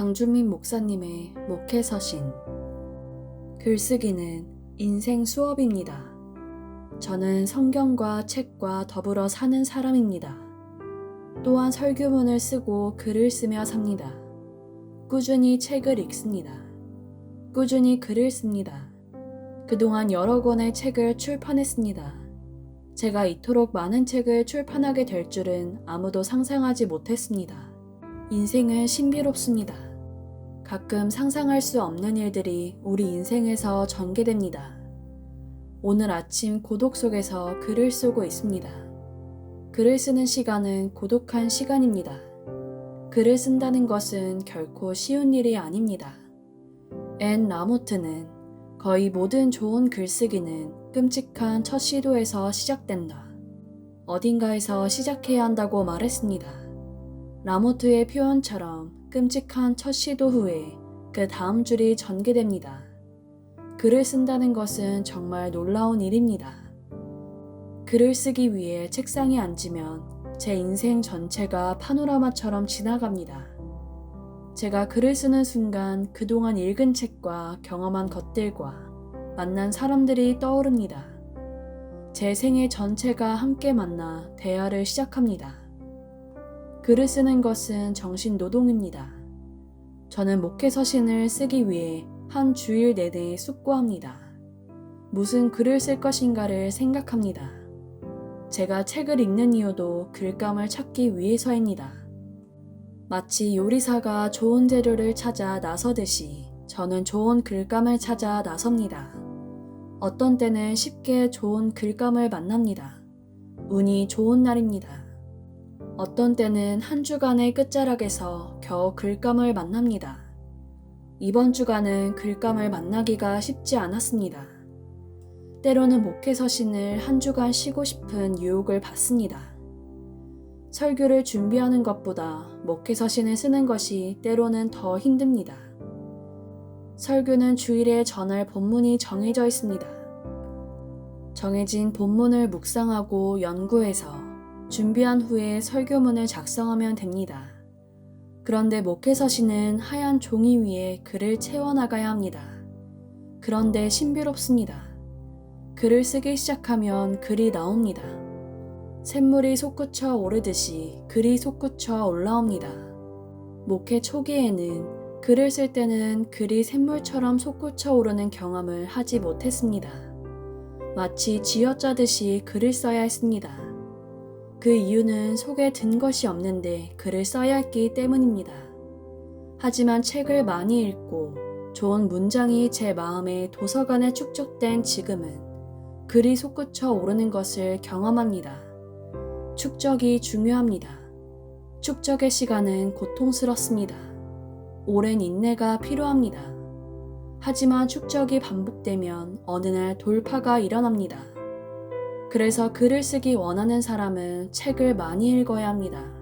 강준민 목사님의 목회 서신. 글쓰기는 인생 수업입니다. 저는 성경과 책과 더불어 사는 사람입니다. 또한 설교문을 쓰고 글을 쓰며 삽니다. 꾸준히 책을 읽습니다. 꾸준히 글을 씁니다. 그동안 여러 권의 책을 출판했습니다. 제가 이토록 많은 책을 출판하게 될 줄은 아무도 상상하지 못했습니다. 인생은 신비롭습니다. 가끔 상상할 수 없는 일들이 우리 인생에서 전개됩니다. 오늘 아침 고독 속에서 글을 쓰고 있습니다. 글을 쓰는 시간은 고독한 시간입니다. 글을 쓴다는 것은 결코 쉬운 일이 아닙니다. 앤 라모트는 거의 모든 좋은 글쓰기는 끔찍한 첫 시도에서 시작된다. 어딘가에서 시작해야 한다고 말했습니다. 라모트의 표현처럼 끔찍한 첫 시도 후에 그 다음 줄이 전개됩니다. 글을 쓴다는 것은 정말 놀라운 일입니다. 글을 쓰기 위해 책상에 앉으면 제 인생 전체가 파노라마처럼 지나갑니다. 제가 글을 쓰는 순간 그동안 읽은 책과 경험한 것들과 만난 사람들이 떠오릅니다. 제 생애 전체가 함께 만나 대화를 시작합니다. 글을 쓰는 것은 정신 노동입니다. 저는 목회 서신을 쓰기 위해 한 주일 내내 숙고합니다. 무슨 글을 쓸 것인가를 생각합니다. 제가 책을 읽는 이유도 글감을 찾기 위해서입니다. 마치 요리사가 좋은 재료를 찾아 나서듯이 저는 좋은 글감을 찾아 나섭니다. 어떤 때는 쉽게 좋은 글감을 만납니다. 운이 좋은 날입니다. 어떤 때는 한 주간의 끝자락에서 겨우 글감을 만납니다. 이번 주간은 글감을 만나기가 쉽지 않았습니다. 때로는 목회 서신을 한 주간 쉬고 싶은 유혹을 받습니다. 설교를 준비하는 것보다 목회 서신을 쓰는 것이 때로는 더 힘듭니다. 설교는 주일에 전할 본문이 정해져 있습니다. 정해진 본문을 묵상하고 연구해서 준비한 후에 설교문을 작성하면 됩니다. 그런데 목회서신은 하얀 종이 위에 글을 채워나가야 합니다. 그런데 신비롭습니다. 글을 쓰기 시작하면 글이 나옵니다. 샘물이 솟구쳐 오르듯이 글이 솟구쳐 올라옵니다. 목회 초기에는 글을 쓸 때는 글이 샘물처럼 솟구쳐 오르는 경험을 하지 못했습니다. 마치 쥐어짜듯이 글을 써야 했습니다. 그 이유는 속에 든 것이 없는데 글을 써야 했기 때문입니다. 하지만 책을 많이 읽고 좋은 문장이 제 마음에 도서관에 축적된 지금은 글이 솟구쳐 오르는 것을 경험합니다. 축적이 중요합니다. 축적의 시간은 고통스럽습니다. 오랜 인내가 필요합니다. 하지만 축적이 반복되면 어느 날 돌파가 일어납니다. 그래서 글을 쓰기 원하는 사람은 책을 많이 읽어야 합니다.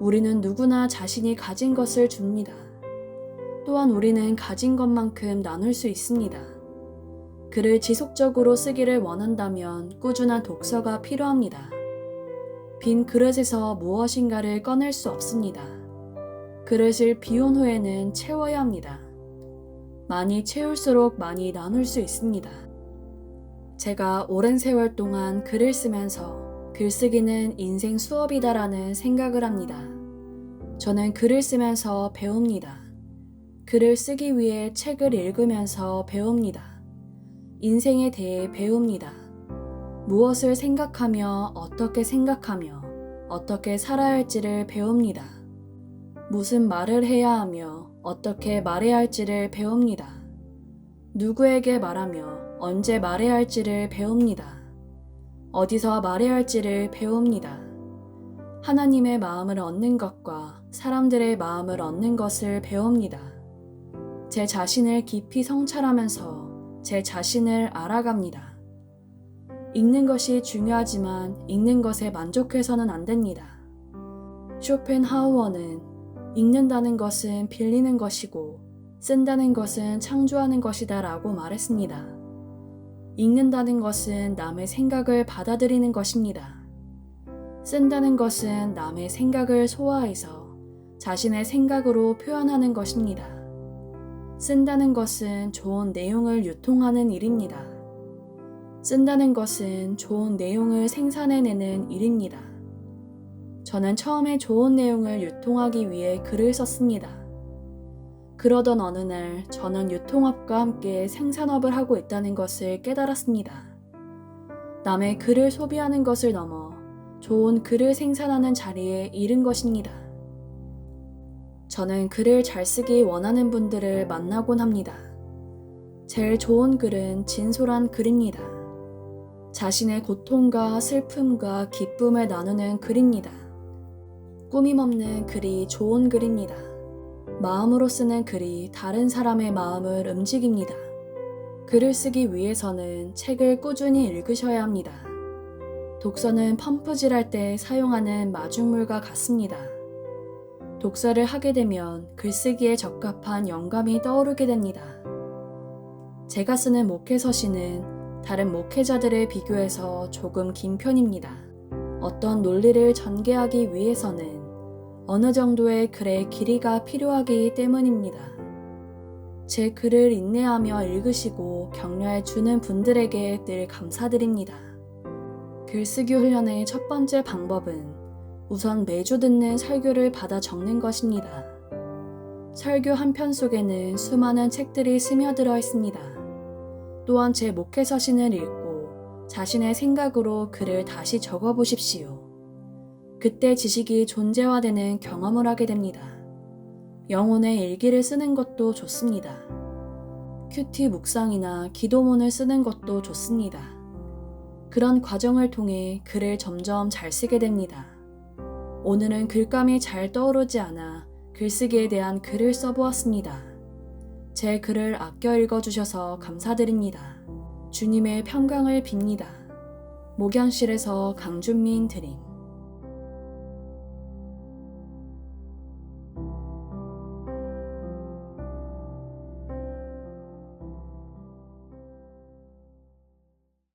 우리는 누구나 자신이 가진 것을 줍니다. 또한 우리는 가진 것만큼 나눌 수 있습니다. 글을 지속적으로 쓰기를 원한다면 꾸준한 독서가 필요합니다. 빈 그릇에서 무엇인가를 꺼낼 수 없습니다. 그릇을 비운 후에는 채워야 합니다. 많이 채울수록 많이 나눌 수 있습니다. 제가 오랜 세월 동안 글을 쓰면서 글쓰기는 인생 수업이다라는 생각을 합니다. 저는 글을 쓰면서 배웁니다. 글을 쓰기 위해 책을 읽으면서 배웁니다. 인생에 대해 배웁니다. 무엇을 생각하며 어떻게 생각하며 어떻게 살아야 할지를 배웁니다. 무슨 말을 해야 하며 어떻게 말해야 할지를 배웁니다. 누구에게 말하며 언제 말해야 할지를 배웁니다. 어디서 말해야 할지를 배웁니다. 하나님의 마음을 얻는 것과 사람들의 마음을 얻는 것을 배웁니다. 제 자신을 깊이 성찰하면서 제 자신을 알아갑니다. 읽는 것이 중요하지만 읽는 것에 만족해서는 안 됩니다. 쇼펜하우어는 읽는다는 것은 빌리는 것이고 쓴다는 것은 창조하는 것이다 라고 말했습니다. 읽는다는 것은 남의 생각을 받아들이는 것입니다. 쓴다는 것은 남의 생각을 소화해서 자신의 생각으로 표현하는 것입니다. 쓴다는 것은 좋은 내용을 유통하는 일입니다. 쓴다는 것은 좋은 내용을 생산해내는 일입니다. 저는 처음에 좋은 내용을 유통하기 위해 글을 썼습니다. 그러던 어느 날 저는 유통업과 함께 생산업을 하고 있다는 것을 깨달았습니다. 남의 글을 소비하는 것을 넘어 좋은 글을 생산하는 자리에 이른 것입니다. 저는 글을 잘 쓰기 원하는 분들을 만나곤 합니다. 제일 좋은 글은 진솔한 글입니다. 자신의 고통과 슬픔과 기쁨을 나누는 글입니다. 꾸밈 없는 글이 좋은 글입니다. 마음으로 쓰는 글이 다른 사람의 마음을 움직입니다. 글을 쓰기 위해서는 책을 꾸준히 읽으셔야 합니다. 독서는 펌프질할 때 사용하는 마중물과 같습니다. 독서를 하게 되면 글쓰기에 적합한 영감이 떠오르게 됩니다. 제가 쓰는 목회서시는 다른 목회자들에 비교해서 조금 긴 편입니다. 어떤 논리를 전개하기 위해서는 어느 정도의 글의 길이가 필요하기 때문입니다. 제 글을 인내하며 읽으시고 격려해 주는 분들에게 늘 감사드립니다. 글쓰기 훈련의 첫 번째 방법은 우선 매주 듣는 설교를 받아 적는 것입니다. 설교 한 편 속에는 수많은 책들이 스며들어 있습니다. 또한 제 목회 서신을 읽고 자신의 생각으로 글을 다시 적어 보십시오. 그때 지식이 존재화되는 경험을 하게 됩니다. 영혼의 일기를 쓰는 것도 좋습니다. 큐티 묵상이나 기도문을 쓰는 것도 좋습니다. 그런 과정을 통해 글을 점점 잘 쓰게 됩니다. 오늘은 글감이 잘 떠오르지 않아 글쓰기에 대한 글을 써보았습니다. 제 글을 아껴 읽어주셔서 감사드립니다. 주님의 평강을 빕니다. 목양실에서 강준민 드림